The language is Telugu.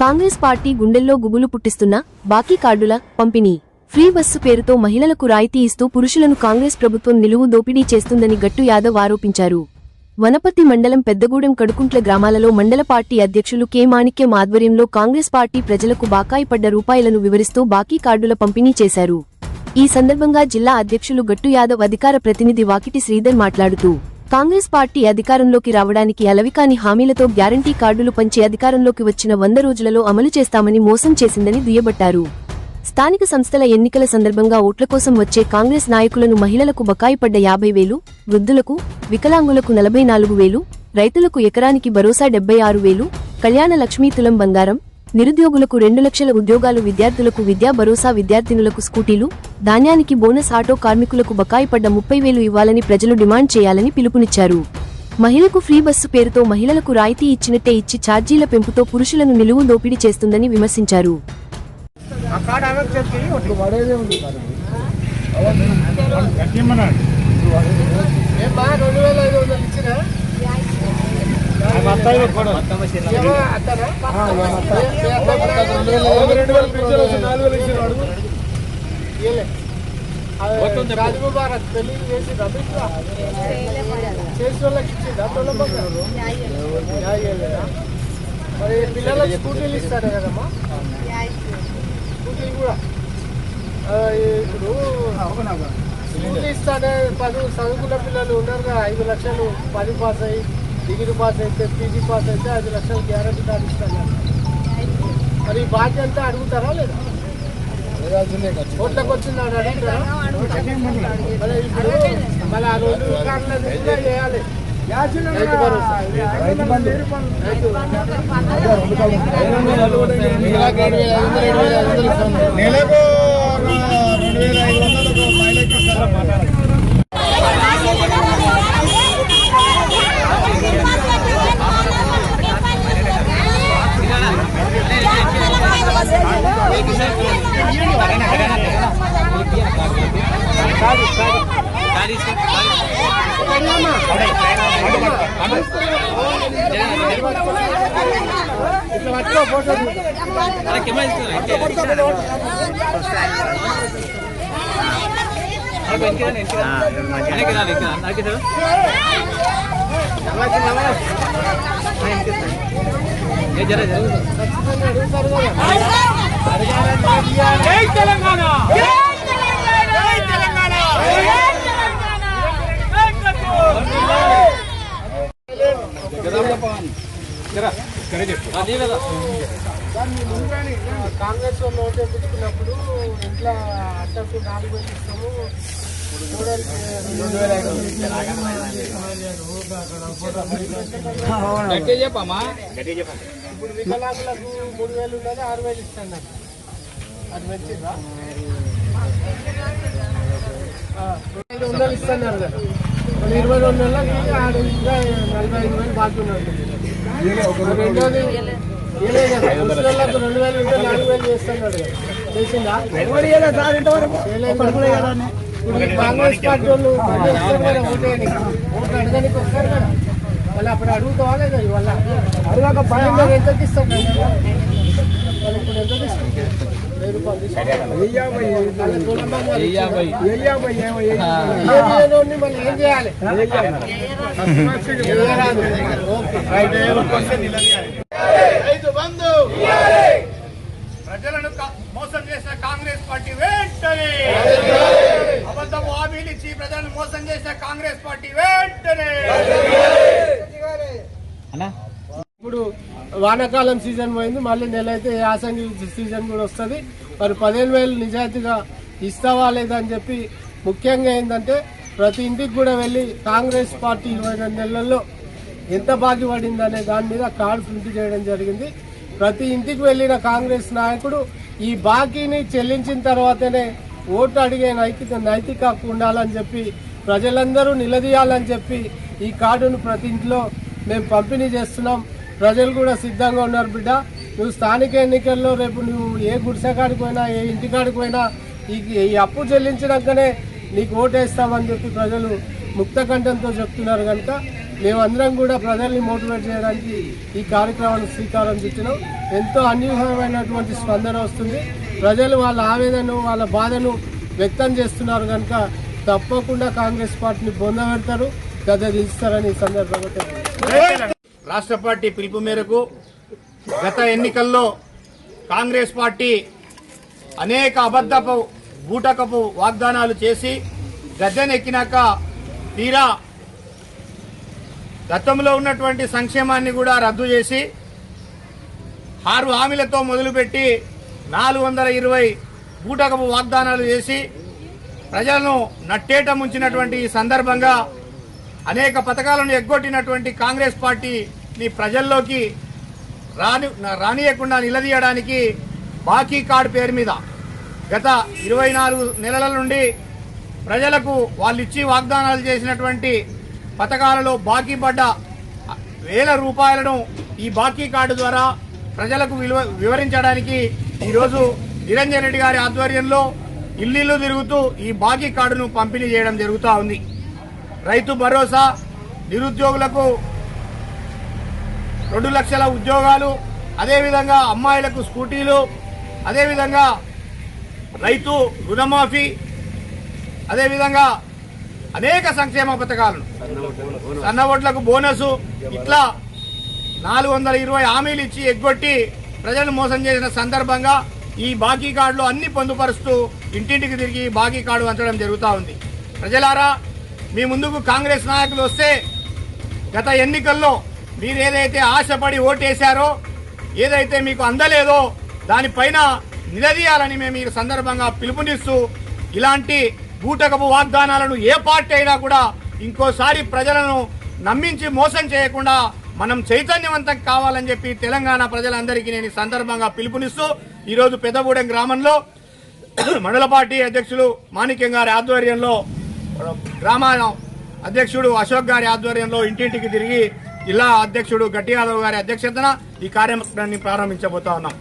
కాంగ్రెస్ పార్టీ గుండెల్లో గుబులు పుట్టిస్తున్న బాకీ కార్డుల పంపిణీ. ఫ్రీ బస్సు పేరుతో మహిళలకు రాయితీ ఇస్తూ పురుషులను కాంగ్రెస్ ప్రభుత్వం నిలువు దోపిడీ చేస్తుందని గట్టు యాదవ్ ఆరోపించారు. వనపర్తి మండలం పెద్దగూడెం కడుకుంట్ల గ్రామాలలో మండల పార్టీ అధ్యక్షులు కె మాణిక్యం ఆధ్వర్యంలో కాంగ్రెస్ పార్టీ ప్రజలకు బాకాయి పడ్డ రూపాయలను వివరిస్తూ బాకీ కార్డుల పంపిణీ చేశారు. ఈ సందర్భంగా జిల్లా అధ్యక్షులు గట్టు యాదవ్ అధికార ప్రతినిధి వాకిటి శ్రీధర్ మాట్లాడుతూ కాంగ్రెస్ పార్టీ అధికారంలోకి రావడానికి అలవికాని హామీలతో గ్యారంటీ కార్డులు పంచి అధికారంలోకి వచ్చిన వంద రోజులలో అమలు చేస్తామని మోసం చేసిందని దుయ్యబట్టారు. స్థానిక సంస్థల ఎన్నికల సందర్భంగా ఓట్ల కోసం వచ్చే కాంగ్రెస్ నాయకులను మహిళలకు బకాయి పడ్డ యాభై వేలు వృద్ధులకు వికలాంగులకు నలభై నాలుగు వేలు రైతులకు ఎకరానికి భరోసా డెబ్బై ఆరు వేలు కళ్యాణ లక్ష్మీ తులం బంగారం నిరుద్యోగులకు రెండు లక్షల ఉద్యోగాలు విద్యార్థులకు విద్యా భరోసా విద్యార్థినులకు స్కూటీలు ధాన్యానికి బోనస్ ఆటో కార్మికులకు బకాయి పడ్డ ముప్పై వేలు ఇవ్వాలని ప్రజలు డిమాండ్ చేయాలని పిలుపునిచ్చారు. మహిళకు ఫ్రీ బస్సు పేరుతో మహిళలకు రాయితీ ఇచ్చినట్టే ఇచ్చి ఛార్జీల పెంపుతో పురుషులను నిలువు దోపిడీ చేస్తుందని విమర్శించారు. రెండు వేల ఐదు వందలు ఇచ్చినా ఏమో అత్తనా? పెళ్ళి చేసి రబీట్రా చేసి వాళ్ళకి ఇచ్చిందా తొలబంగా మరి పిల్లలకి స్కూటీలు ఇస్తారే కదమ్మా స్కూటీలు కూడా ఇప్పుడు స్కూల్ ఇస్తానే పది చదువుకున్న పిల్లలు ఉన్నారు కదా ఐదు లక్షలు పది పాస్ అయ్యి డిగ్రీ పాస్ అయితే పీజీ పాస్ అయితే ఐదు లక్షలు గ్యారంటీ కార్డు ఇస్తాను మరి ఈ బాధ్యత అంతా అడుగుతారా లేదా? కోట్లకు వచ్చిందాడు అడుగుతారా? మరి ఇప్పుడు మళ్ళీ ఆ రోజు చేయాలి. నెలకు రెండు వేల ఐదు వందలు మహిళకి ఇస్తారు ఇట్లా పట్టుకో ఫోటో తీసుకో. ఖచ్చితంగా కాంగ్రెస్ వాళ్ళు ఓటు వేయించుకున్నప్పుడు ఇంట్లో అట్టకు నాలుగు వేలు ఇస్తాము. ఇప్పుడు వికలాంగులకు మూడు వేలు ఉన్నది ఆరు వేలు ఇస్తాను నాకు అది మంచిదా? ఆ, ఐదు వందలు ఇస్తున్నారు కదా. ఇరవై రెండు నెలలకి నలభై ఐదు వేలు బాకీ రెండు వేలు ఉంటే వేలు ఇప్పుడు కాంగ్రెస్ పార్టీ వాళ్ళు మళ్ళీ ఓట్లు అడగడానికి వస్తారు కదా మళ్ళీ అప్పుడు అడుగుతావా లేదా ఇవాళ అడగక ఎంత ఇస్తాడు వాళ్ళు ఇప్పుడు ఎంత తీసుకుంటారు ప్రజలను మోసం చేసిన కాంగ్రెస్ పార్టీ వెంటనే అబద్ధం హామీలు ఇచ్చి ప్రజలను మోసం చేసిన కాంగ్రెస్ పార్టీ వెంటనే ఇప్పుడు వానాకాలం సీజన్ పోయింది మళ్ళీ నెల అయితే యాసంగి సీజన్ కూడా వస్తుంది. మరి పదిహేను వేలు నిజాయితీగా ఇస్తావా లేదని చెప్పి ముఖ్యంగా ఏంటంటే ప్రతి ఇంటికి కూడా వెళ్ళి కాంగ్రెస్ పార్టీ ఇరవై రెండు నెలల్లో ఎంత బాకీ పడింది అనే దాని మీద కార్డు ప్రింట్ చేయడం జరిగింది. ప్రతి ఇంటికి వెళ్ళిన కాంగ్రెస్ నాయకుడు ఈ బాకీని చెల్లించిన తర్వాతనే ఓటు అడిగే నైతిక నైతిక హక్కు ఉండాలని చెప్పి ప్రజలందరూ నిలదీయాలని చెప్పి ఈ కార్డును ప్రతి ఇంట్లో మేము పంపిణీ చేస్తున్నాం. ప్రజలు కూడా సిద్ధంగా ఉన్నారు బిడ్డ. నువ్వు స్థానిక ఎన్నికల్లో రేపు నువ్వు ఏ గుడిసెకాడికి పోయినా ఏ ఇంటికాడికి పోయినా ఈ ఈ అప్పు చెల్లించినాకనే నీకు ఓటేస్తామని చెప్పి ప్రజలు ముక్త కంఠంతో చెప్తున్నారు కనుక మేమందరం కూడా ప్రజల్ని మోటివేట్ చేయడానికి ఈ కార్యక్రమానికి శ్రీకారం చుట్టినాం ఎంతో అన్యూహమైనటువంటి స్పందన వస్తుంది. ప్రజలు వాళ్ళ ఆవేదనను వాళ్ళ బాధను వ్యక్తం చేస్తున్నారు కనుక తప్పకుండా కాంగ్రెస్ పార్టీని పొందబెడతారు గద్దె దిస్తారని ఈ సందర్భంగా రాష్ట్ర పార్టీ పిలుపు మేరకు గత ఎన్నికల్లో కాంగ్రెస్ పార్టీ అనేక అబద్ధపు బూటకపు వాగ్దానాలు చేసి గద్దెనెక్కినాక తీరా గతంలో ఉన్నటువంటి సంక్షేమాన్ని కూడా రద్దు చేసి ఆరు హామీలతో మొదలుపెట్టి నాలుగు వందల ఇరవై బూటకపు వాగ్దానాలు చేసి ప్రజలను నట్టేట ముంచినటువంటి ఈ సందర్భంగా అనేక పథకాలను ఎగ్గొట్టినటువంటి కాంగ్రెస్ పార్టీని ప్రజల్లోకి రాని రానియకుండా నిలదీయడానికి బాకీ కార్డు పేరు మీద గత ఇరవై నాలుగు నెలల నుండి ప్రజలకు వాళ్ళు ఇచ్చి వాగ్దానాలు చేసినటువంటి పథకాలలో బాకీ పడ్డ వేల రూపాయలను ఈ బాకీ కార్డు ద్వారా ప్రజలకు విలువ వివరించడానికి ఈరోజు నిరంజన్ రెడ్డి గారి ఆధ్వర్యంలో ఇల్లు తిరుగుతూ ఈ బాకీ కార్డును పంపిణీ చేయడం జరుగుతూ ఉంది. రైతు భరోసా నిరుద్యోగులకు రెండు లక్షల ఉద్యోగాలు అదేవిధంగా అమ్మాయిలకు స్కూటీలు అదేవిధంగా రైతు రుణమాఫీ అదేవిధంగా అనేక సంక్షేమ పథకాలు. సన్న ఓట్లకు బోనసు ఇట్లా నాలుగు వందల ఇరవై హామీలు ఇచ్చి ఎగ్గొట్టి ప్రజలను మోసం చేసిన సందర్భంగా ఈ బాకీ కార్డులో అన్ని పొందుపరుస్తూ ఇంటింటికి తిరిగి బాకీ కార్డు వంచడం జరుగుతూ ఉంది. ప్రజలారా మీ ముందుకు కాంగ్రెస్ నాయకులు వస్తే గత ఎన్నికల్లో మీరు ఏదైతే ఆశపడి ఓటేశారో ఏదైతే మీకు అందలేదో దానిపైన నిలదీయాలని మేము ఈ సందర్భంగా పిలుపునిస్తూ ఇలాంటి బూటకపు వాగ్దానాలను ఏ పార్టీ అయినా కూడా ఇంకోసారి ప్రజలను నమ్మించి మోసం చేయకుండా మనం చైతన్యవంతం కావాలని చెప్పి తెలంగాణ ప్రజలందరికీ నేను ఈ సందర్భంగా పిలుపునిస్తూ ఈరోజు పెద్దగూడెం గ్రామంలో మండల పార్టీ అధ్యక్షులు మాణిక్యం గారి ఆధ్వర్యంలో రామాయణం అధ్యక్షుడు అశోక్ గారి ఆధ్వర్యంలో ఇంటింటికి తిరిగి జిల్లా అధ్యక్షుడు గట్టి యాదవ్ గారి అధ్యక్షతన ఈ కార్యక్రమాన్ని ప్రారంభించబోతా ఉన్నాం.